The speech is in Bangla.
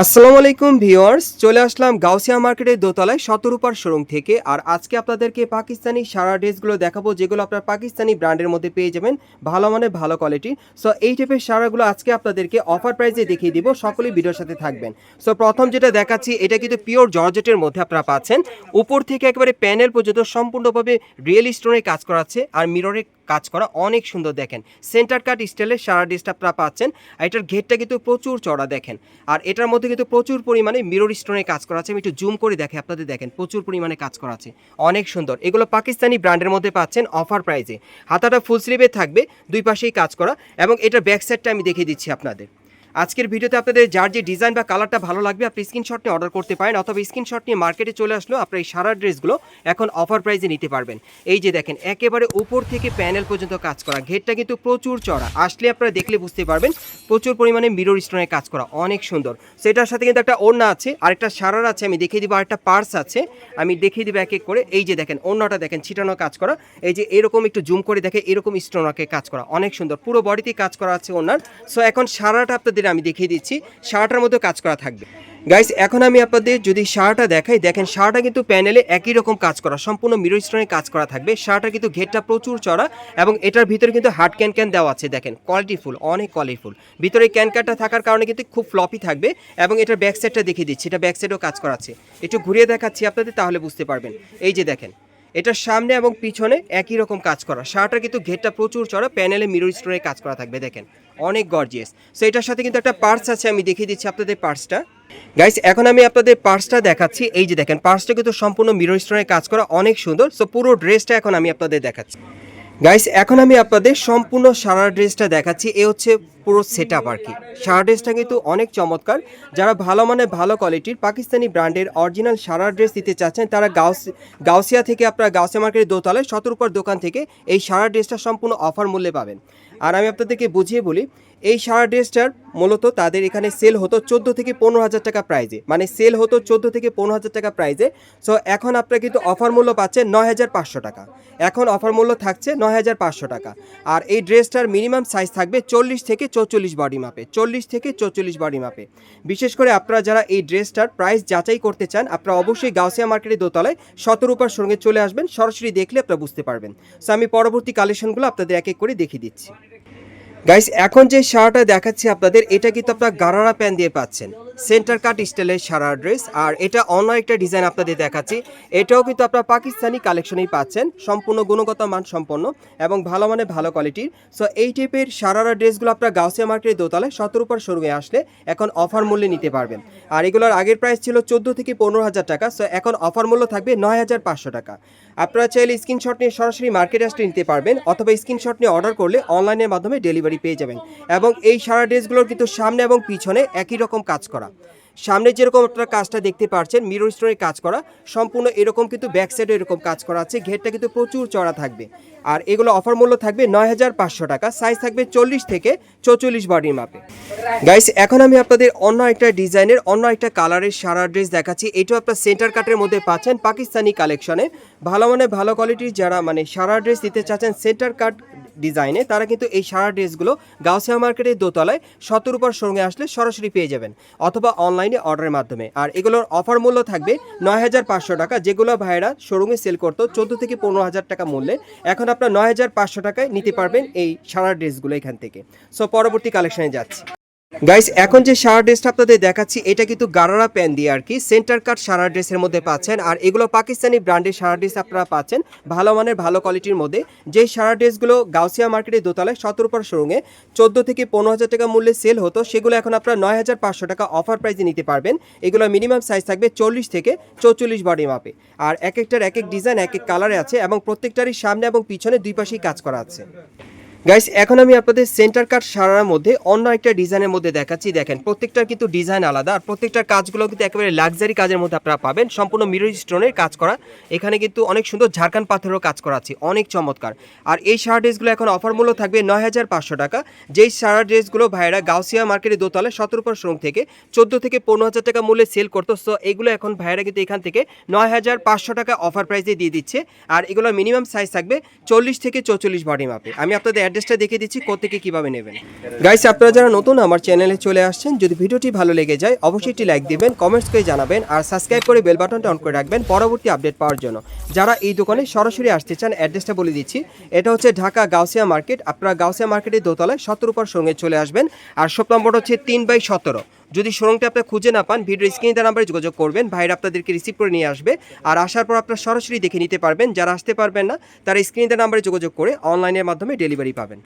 আসসালামু আলাইকুম ভিউয়ার্স, চলে আসলাম গাউসিয়া মার্কেটের দোতলায় শতরূপার শোরুম থেকে। আর আজকে আপনাদেরকে পাকিস্তানি সারা ড্রেসগুলো দেখাবো, যেগুলো আপনার পাকিস্তানি ব্র্যান্ডের মধ্যে পেয়ে যাবেন ভালো মানে ভালো কোয়ালিটি সো এই টাইপের সারাগুলো আজকে আপনাদেরকে অফার প্রাইসে দেখিয়ে দিব, সকলেই ভিডিওর সাথে থাকবেন। সো প্রথম যেটা দেখাচ্ছি, এটা কিন্তু পিওর জর্জেটের মধ্যে আপনারা পাচ্ছেন। উপর থেকে একেবারে প্যানেল পর্যন্ত সম্পূর্ণভাবে রিয়েল স্টোনের কাজ করাচ্ছে, আর মিররের কাজ করা অনেক সুন্দর দেখেন। সেন্টার কাট স্টাইলের সারা ড্রেসটা আপনারা পাচ্ছেন। আর এটার ঘেরটা কিন্তু প্রচুর চড়া দেখেন। আর এটার মধ্যে কিন্তু প্রচুর পরিমাণে মিরর স্টোনের কাজ করা আছে। আমি একটু জুম করে দেখে আপনাদের দেখেন, প্রচুর পরিমাণে কাজ করা আছে। অনেক সুন্দর। এগুলো পাকিস্তানি ব্র্যান্ডের মধ্যে পাচ্ছেন অফার প্রাইজে হাতাটা ফুল স্লিভে থাকবে, দুই পাশেই কাজ করা। এবং এটার ব্যাক সাইডটা আমি দেখিয়ে দিচ্ছি আপনাদের। আজকের ভিডিওতে আপনাদের যার যে ডিজাইন বা কালারটা ভালো লাগবে, আপনি স্ক্রিনশট নিয়ে অর্ডার করতে পারেন অথবা স্ক্রিনশট নিয়ে মার্কেটে চলে আসলো আপনার এই সারা ড্রেসগুলো এখন অফার প্রাইসে নিতে পারবেন। এই যে দেখেন, একেবারে উপর থেকে প্যানেল পর্যন্ত কাজ করা। ঘেরটা কিন্তু প্রচুর চড়া আসলে আপনারা দেখলে বুঝতে পারবেন, প্রচুর পরিমাণে মিরর স্টোনের কাজ করা। অনেক সুন্দর। সেটার সাথে কিন্তু একটা ওড়না আছে, আরেকটা সারার আছে, আমি দেখিয়ে দিব আরেকটা পার্স আছে। আমি দেখিয়ে দিব এক এক করে। এই যে দেখেন, ওড়নাটা দেখেন, ছিটানো কাজ করা। এই যে এরকম একটু জুম করে দেখে এরকম স্টোনাকে কাজ করা। অনেক সুন্দর। পুরো বডিতে কাজ করা আছে ওনার সো এখন সারাটা আপনাদের আমি দেখিয়ে দিচ্ছি সারাটার মধ্যে কাজ করা থাকবে। গাইস এখন আমি আপনাদের যদি শার্টটা দেখাই, দেখেন শার্টটা কিন্তু প্যানেলে একই রকম কাজ করা, সম্পূর্ণ মিরর স্টোনে কাজ করা থাকবে। শার্টটা কিন্তু ঘেরটা প্রচুর চড়া এবং এটার ভিতরে কিন্তু হার্ড ক্যান ক্যান দেওয়া আছে, দেখেন। কোয়ালিটিফুল অনেক কোয়ালিটিফুল ভিতরে ক্যান ক্যানটা থাকার কারণে কিন্তু খুব ফ্লপি থাকবে এবং এটার ব্যাক সাইডটা দেখিয়ে দিচ্ছি, এটা ব্যাক সাইডেও কাজ করা আছে। একটু ঘুরিয়ে দেখাচ্ছি আপনাদের, তাহলে বুঝতে পারবেন। এই যে দেখেন এটার সামনে এবং পিছনে একই রকম কাজ করা। শার্টটা কিন্তু ঘেরটা প্রচুর চড়া, প্যানেলে মিরর স্টোরে কাজ করা থাকবে, দেখেন। অনেক গর্জিয়াস সো এটার সাথে কিন্তু একটা পার্স আছে, আমি দেখিয়ে দিচ্ছি আপনাদের পার্সটা গাইস এখন আমি আপনাদের পার্সটা দেখাচ্ছি। এই যে দেখেন পার্সটা কিন্তু সম্পূর্ণ মিরর স্টোনে কাজ করা, অনেক সুন্দর। সো পুরো ড্রেসটা এখন আমি আপনাদের দেখাচ্ছি। গাইস এখন আমি আপনাদের সম্পূর্ণ সারা ড্রেসটা দেখাচ্ছি। এ হচ্ছে পুরো সেট আপ আর কি। সারা ড্রেসটা কিন্তু অনেক চমৎকার। যারা ভালো মানে ভালো কোয়ালিটির পাকিস্তানি ব্র্যান্ডের অরিজিনাল সারা ড্রেস দিতে চাচ্ছেন, তারা গাউস গাউসিয়া থেকে আপনারা গাউসিয়া মার্কেটের দোতলায় সতর্কর দোকান থেকে এই সারা ড্রেসটা সম্পূর্ণ অফার মূল্যে পাবেন। আর আমি আপনাদেরকে বুঝিয়ে বলি, এই সারা ড্রেসটার মূলত তাদের এখানে সেল হতো চোদ্দ থেকে পনেরো হাজার টাকা প্রাইজে মানে সেল হতো চোদ্দ থেকে পনেরো হাজার টাকা প্রাইজে সো এখন আপনারা কিন্তু অফার মূল্য পাচ্ছেন নয় হাজার পাঁচশো টাকা। এখন অফার মূল্য থাকছে নয় হাজার পাঁচশো টাকা। আর এই ড্রেসটার মিনিমাম সাইজ থাকবে চল্লিশ থেকে চৌচল্লিশ বডি মাপে চল্লিশ থেকে চৌচল্লিশ বডি মাপে বিশেষ করে আপনারা যারা এই ড্রেসটার প্রাইস যাচাই করতে চান, আপনারা অবশ্যই গাউসিয়া মার্কেটের দোতলায় শতরূপার সঙ্গে চলে আসবেন। সরাসরি দেখলে আপনারা বুঝতে পারবেন। সো আমি পরবর্তী কালেকশনগুলো আপনাদের এক এক করে দেখিয়ে দিচ্ছি। গাইস এখন যে শার্টটা দেখাচ্ছি আপনাদের, এটা কিন্তু আপনার গারারা প্যান দিয়ে পাচ্ছেন। সেন্টার কাট স্টাইলের সারা ড্রেস আর এটা অন্য একটা ডিজাইন আপনাদের দেখাচ্ছি। এটাও কিন্তু আপনার পাকিস্তানি কালেকশনেই পাচ্ছেন। সম্পূর্ণ গুণগত মান সম্পন্ন এবং ভালো মানে ভালো কোয়ালিটির সো এই টাইপের সারারা ড্রেসগুলো আপনার গাউসিয়া মার্কেটের দোতলায় সতেরো উপর শোরুমে আসলে এখন অফার মূল্যে নিতে পারবেন। আর এগুলোর আগের প্রাইস ছিল চোদ্দ থেকে পনেরো হাজার টাকা সো এখন অফার মূল্য থাকবে নয় হাজার পাঁচশো টাকা। আপনারা চাইলে স্ক্রিনশট নিয়ে সরাসরি মার্কেটে আসলে নিতে পারবেন, অথবা স্ক্রিনশট নিয়ে অর্ডার করলে অনলাইনের মাধ্যমে ডেলিভারি পেয়ে যাবেন। এবং এই সারা ড্রেসগুলোর কিন্তু সামনে এবং পিছনে একই রকম কাজ করা। সামনে যেরকম আপনারা কাজটা দেখতে পাচ্ছেন মিরর স্টোনের কাজ করা, সম্পূর্ণ এরকম কিন্তু ব্যাক সাইডে এরকম কাজ করা আছে, ঘেরটা কিন্তু প্রচুর চড়া থাকবে। আর এগুলো অফার মূল্য থাকবে নয় হাজার পাঁচশো টাকা সাইজ থাকবে চল্লিশ থেকে চৌচল্লিশ বডির মাপে। গাইস এখন আমি আপনাদের অন্য একটা ডিজাইনের, অন্য একটা কালারের সারা ড্রেস দেখাচ্ছি। এটাও আপনার সেন্টার কাটের মধ্যে পাচ্ছেন, পাকিস্তানি কালেকশনে ভালো মানে ভালো কোয়ালিটির যারা মানে সারা ড্রেস দিতে চাচ্ছেন সেন্টার কাট ডিজাইনে তারা কিন্তু এই সারা ড্রেসগুলো গাউসিয়া মার্কেটের দোতলায় সতেরো উপর সঙ্গে আসলে সরাসরি পেয়ে যাবেন, অথবা অনলাইনে অর্ডারের মাধ্যমে। আর এগুলোর অফার মূল্য থাকবে নয় হাজার পাঁচশো টাকা, যেগুলো ভাইয়েরা শোরুমে সেল করতো চোদ্দ থেকে পনেরো হাজার টাকা মূল্যে। এখন আপনার নয় হাজার পাঁচশো টাকায় নিতে পারবেন এই সারা ড্রেসগুলো এখান থেকে। সো পরবর্তী কালেকশনে যাচ্ছি। গাইস এখন যে সারা ড্রেসটা আপনাদের দেখাচ্ছি, এটা কিন্তু গারারা প্যান দিয়ে আর কি। সেন্টার কাট সারা ড্রেসের মধ্যে পাচ্ছেন। আর এগুলো পাকিস্তানি ব্র্যান্ডের সারা ড্রেস আপনারা পাচ্ছেন, ভালো মানের, ভালো কোয়ালিটির মধ্যে। যে সারা ড্রেসগুলো গাউসিয়া মার্কেটের দোতলায় সতেরো পর শোরুমে চোদ্দ থেকে পনেরো হাজার টাকা মূল্যে সেল হতো, সেগুলো এখন আপনারা নয় হাজার পাঁচশো টাকা অফার প্রাইসে নিতে পারবেন। এগুলো মিনিমাম সাইজ থাকবে চল্লিশ থেকে চৌচল্লিশ বডি মাপে আর এক একটার এক এক ডিজাইন এক এক কালারে আছে এবং প্রত্যেকটারই সামনে এবং পিছনে দুই পাশেই কাজ করা আছে। গাইস এখন আমি আপনাদের সেন্টার কাট সারার মধ্যে অন্য একটা ডিজাইনের মধ্যে দেখাচ্ছি। দেখেন, প্রত্যেকটার কিন্তু ডিজাইন আলাদা আর প্রত্যেকটার কাজগুলো কিন্তু একেবারে লাক্সারি কাজের মধ্যে আপনারা পাবেন। সম্পূর্ণ মিরর স্টোনের কাজ করা। এখানে কিন্তু অনেক সুন্দর ঝাড়খান পাথরেরও কাজ করা আছে। অনেক চমৎকার। আর এই সারা ড্রেসগুলো এখন অফার মূল্য থাকবে নয় হাজার পাঁচশো টাকা। যেই সারা ড্রেসগুলো ভাইয়েরা গাউসিয়া মার্কেটের দোতলে সতেরো পর শোরুম থেকে চোদ্দ থেকে পনেরো হাজার টাকা মূল্যে সেল করতো। সো এগুলো এখন ভাইয়েরা কিন্তু এখান থেকে নয় হাজার পাঁচশো টাকা অফার প্রাইসে দিয়ে দিচ্ছে। আর এগুলো মিনিমাম সাইজ থাকবে চল্লিশ থেকে চৌচল্লিশ বডি মাপে আমি আপনাদের অ্যাড্রেসটা দেখে দিচ্ছি কোথেকে কীভাবে নেবেন। গাইস আপনারা যারা নতুন, আমার চ্যানেলে চলে আসছেন, যদি ভিডিওটি ভালো লেগে যায়, অবশ্যই একটি লাইক দিবেন কমেন্টস করে জানাবেন, আর সাবস্ক্রাইব করে বেল বাটনটা অন করে রাখবেন পরবর্তী আপডেট পাওয়ার জন্য। যারা এই দোকানে সরাসরি আসতে চান অ্যাড্রেসটা বলে দিচ্ছি, এটা হচ্ছে ঢাকা গাউসিয়া মার্কেট আপনারা গাউসিয়া মার্কেটের দোতলায় সতেরো পর সঙ্গে চলে আসবেন, আর শপ নম্বর হচ্ছে তিন বাই সতেরো। যদি শোরুমটা আপনি খুঁজে না পান ভিডিও স্ক্রিনে দেওয়া নাম্বারে যোগাযোগ করবেন। ভাইরা আপনাদেরকে রিসিভ করে নিয়ে আসবে। আর আসার পর আপনারা সরাসরি দেখে নিতে পারবেন। যারা আসতে পারবেন না, তারা স্ক্রিনে দেওয়া নাম্বারে যোগাযোগ করে অনলাইনের মাধ্যমে ডেলিভারি পাবেন।